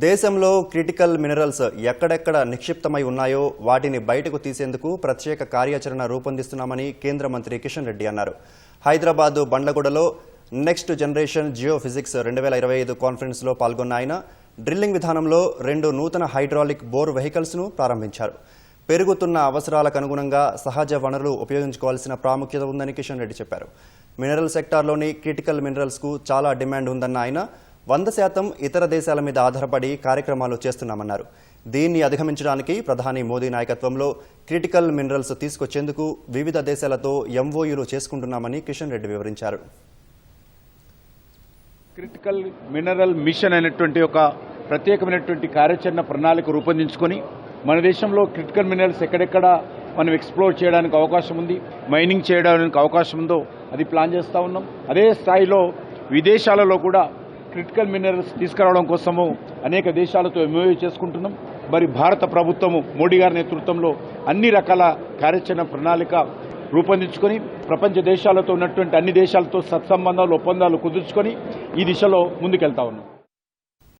దేశంలో critical minerals ఎక్కడెక్కడ నిక్షిప్తమై ఉన్నాయో వాటిని బయటకు తీసేందుకు ప్రత్యేక కార్యాచరణ రూపొందిస్తున్నామని కేంద్ర మంత్రి కిషన్ రెడ్డి అన్నారు. హైదరాబాద్ బండ్లగూడలో నెక్స్ట్ జనరేషన్ జియో ఫిజిక్స్ రెండు వేల ఇరవై ఐదు కాన్ఫరెన్స్లో పాల్గొన్న ఆయన డ్రిల్లింగ్ విధానంలో రెండు నూతన హైడ్రాలిక్ బోర్ వెహికల్స్ను ప్రారంభించారు. పెరుగుతున్న అవసరాలకు అనుగుణంగా సహజ వనరులు ఉపయోగించుకోవాల్సిన ప్రాముఖ్యత ఉందని కిషన్ రెడ్డి చెప్పారు. మినరల్ సెక్టార్లోని క్రిటికల్ మినరల్స్కు చాలా డిమాండ్ ఉందన్న ఆయన వంద శాతం ఇతర దేశాల మీద ఆధారపడి కార్యక్రమాలు చేస్తున్నామన్నారు. దీన్ని అధిగమించడానికి ప్రధాని మోదీ నాయకత్వంలో క్రిటికల్ మినరల్స్ తీసుకొచ్చేందుకు వివిధ దేశాలతో ఎంఓయూలు చేసుకుంటున్నామని కిషన్ రెడ్డి వివరించారు. క్రిటికల్ మినరల్ మిషన్ అనేటువంటి ఒక ప్రత్యేకమైనటువంటి కార్యాచరణ ప్రణాళిక రూపొందించుకొని మన దేశంలో క్రిటికల్ మినరల్స్ ఎక్కడెక్కడ మనం ఎక్స్ప్లోర్ చేయడానికి అవకాశం ఉంది మైనింగ్ చేయడానికి అవకాశం ఉందో అది ప్లాన్ చేస్తూ ఉన్నాం. అదే స్థాయిలో విదేశాలలో కూడా క్రిటికల్ మినరల్స్ తీసుకురావడం కోసము అనేక దేశాలతో ఎంఓయూ చేసుకుంటున్నాం. మరి భారత ప్రభుత్వము మోడీ గారి నేతృత్వంలో అన్ని రకాల కార్యాచరణ ప్రణాళిక రూపొందించుకొని ప్రపంచ దేశాలతో ఉన్నటువంటి అన్ని దేశాలతో సత్సంబంధాలు ఒప్పందాలు కుదుర్చుకొని ఈ దిశలో ముందుకెళ్తా ఉన్నాం.